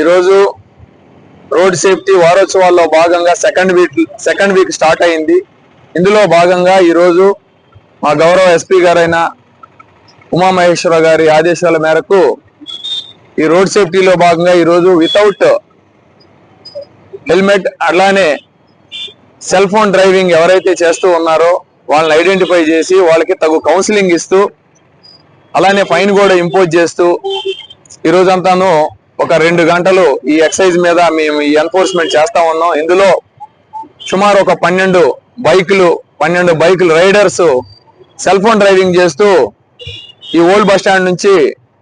ఈరోజు road safety వారోత్సవాల్లో భాగంగా second week second week start అయింది. ఇందులో భాగంగా ఈరోజు మా గౌరవ ఎస్పీ గారైన ఉమామహేశ్వర గారి ఆదేశాల మేరకు ఈ రోడ్ సేఫ్టీలో భాగంగా ఈరోజు వితౌట్ హెల్మెట్ అలానే సెల్ ఫోన్ డ్రైవింగ్ ఎవరైతే చేస్తూ ఉన్నారో వాళ్ళని ఐడెంటిఫై చేసి వాళ్ళకి తగు కౌన్సిలింగ్ ఇస్తూ అలానే ఫైన్ కూడా ఇంపోజ్ చేస్తూ ఈరోజంతాను ఒక రెండు గంటలు ఈ ఎక్సైజ్ మీద మేము ఈ ఎన్ఫోర్స్మెంట్ చేస్తా ఉన్నాం. ఇందులో సుమారు ఒక పన్నెండు బైకులు పన్నెండు బైకులు రైడర్స్ సెల్ ఫోన్ డ్రైవింగ్ చేస్తూ ఈ ఓల్డ్ బస్ స్టాండ్ నుంచి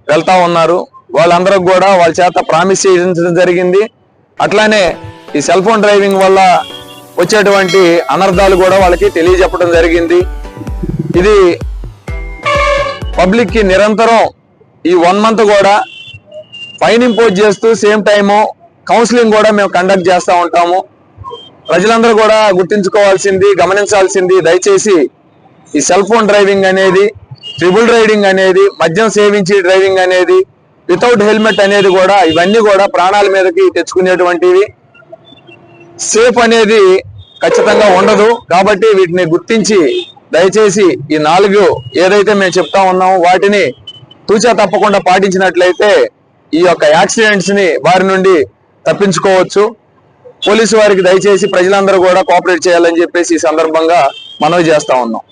వెళ్తా ఉన్నారు. వాళ్ళందరూ కూడా వాళ్ళ చేత ప్రామిస్ చేయించడం జరిగింది. అట్లానే ఈ సెల్ ఫోన్ డ్రైవింగ్ వల్ల వచ్చేటువంటి అనర్థాలు కూడా వాళ్ళకి తెలియజెప్పడం జరిగింది. ఇది పబ్లిక్కి నిరంతరం ఈ వన్ మంత్ కూడా ఫైన్ ఇంపోజ్ చేస్తూ సేమ్ టైము కౌన్సిలింగ్ కూడా మేము కండక్ట్ చేస్తూ ఉంటాము. ప్రజలందరూ కూడా గుర్తించుకోవాల్సింది గమనించాల్సింది దయచేసి ఈ సెల్ ఫోన్ డ్రైవింగ్ అనేది ట్రిబుల్ రైడింగ్ అనేది మద్యం సేవించి డ్రైవింగ్ అనేది వితౌట్ హెల్మెట్ అనేది కూడా ఇవన్నీ కూడా ప్రాణాల మీదకి తెచ్చుకునేటువంటివి. సేఫ్ అనేది ఖచ్చితంగా ఉండదు కాబట్టి వీటిని గుర్తించి దయచేసి ఈ నాలుగు ఏదైతే మేము చెప్తా ఉన్నామో వాటిని తూచా తప్పకుండా పాటించినట్లయితే ఈ యొక్క యాక్సిడెంట్స్ని వారి నుండి తప్పించుకోవచ్చు. పోలీసు వారికి దయచేసి ప్రజలందరూ కూడా కోఆపరేట్ చేయాలని చెప్పేసి ఈ సందర్భంగా మనవి చేస్తా ఉన్నాం.